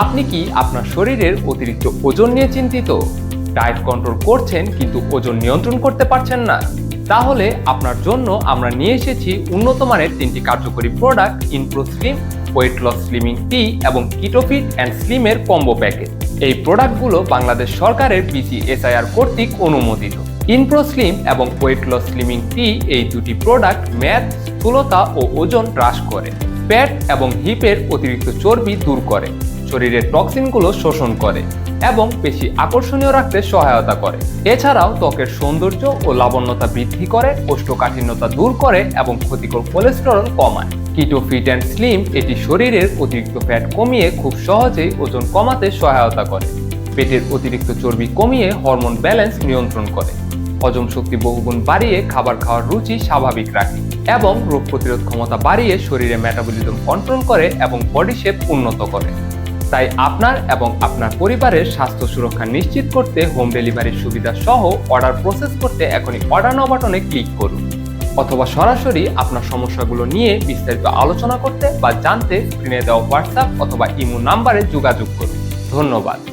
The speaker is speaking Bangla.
আপনি কি আপনার শরীরের অতিরিক্ত ওজন নিয়ে চিন্তিত? ডায়েট কন্ট্রোল করছেন কিন্তু ওজন নিয়ন্ত্রণ করতে পারছেন না। তাহলে আপনার জন্য আমরা নিয়ে এসেছি উন্নত মানের তিনটি কার্যকরী product Inpro slim weight loss slimming tea এবং কিটোফিট অ্যান্ড স্লিমের কম্বো প্যাকেজ এই প্রোডাক্টগুলো বাংলাদেশ সরকারের বিসিএসআইআর কর্তৃক অনুমোদিত। ইনপ্রো স্লিম এবং ওয়েট লস স্লিমিং টি এই দুটি প্রোডাক্ট ম্যাদ স্থূলতা ও ওজন হ্রাস করে। প্যাট এবং হিপের অতিরিক্ত চর্বি দূর করে। শরীরের টক্সিনগুলো শোষণ করে এবং বেশি আকর্ষণীয় রাখতে সহায়তা করে। এছাড়াও ত্বকের সৌন্দর্য ও লাবণ্যতা বৃদ্ধি করে, কোষ্ঠকাঠিন্যতা দূর করে এবং ক্ষতিকর কোলেস্টেরল কমায়। কিটো ফিট অ্যান্ড স্লিম এটি শরীরের অতিরিক্ত ফ্যাট কমিয়ে খুব সহজেই ওজন কমাতে সহায়তা করে। পেটের অতিরিক্ত চর্বি কমিয়ে হরমোন ব্যালেন্স নিয়ন্ত্রণ করে। হজম শক্তি বহুগুণ বাড়িয়ে খাবার খাওয়ার রুচি স্বাভাবিক রাখে এবং রোগ প্রতিরোধ ক্ষমতা বাড়িয়ে শরীরে মেটাবলিজম কন্ট্রোল করে এবং বডি শেপ উন্নত করে। তাই আপনার এবং আপনার পরিবারের স্বাস্থ্য সুরক্ষা নিশ্চিত করতে হোম ডেলিভারির সুবিধা সহ অর্ডার প্রসেস করতে এখনই অর্ডার নাও বাটনে ক্লিক করুন। অথবা সরাসরি আপনার সমস্যাগুলো নিয়ে বিস্তারিত আলোচনা করতে বা জানতে স্ক্রিনে দেওয়া হোয়াটসঅ্যাপ অথবা ইমো নাম্বারে যোগাযোগ করুন। ধন্যবাদ।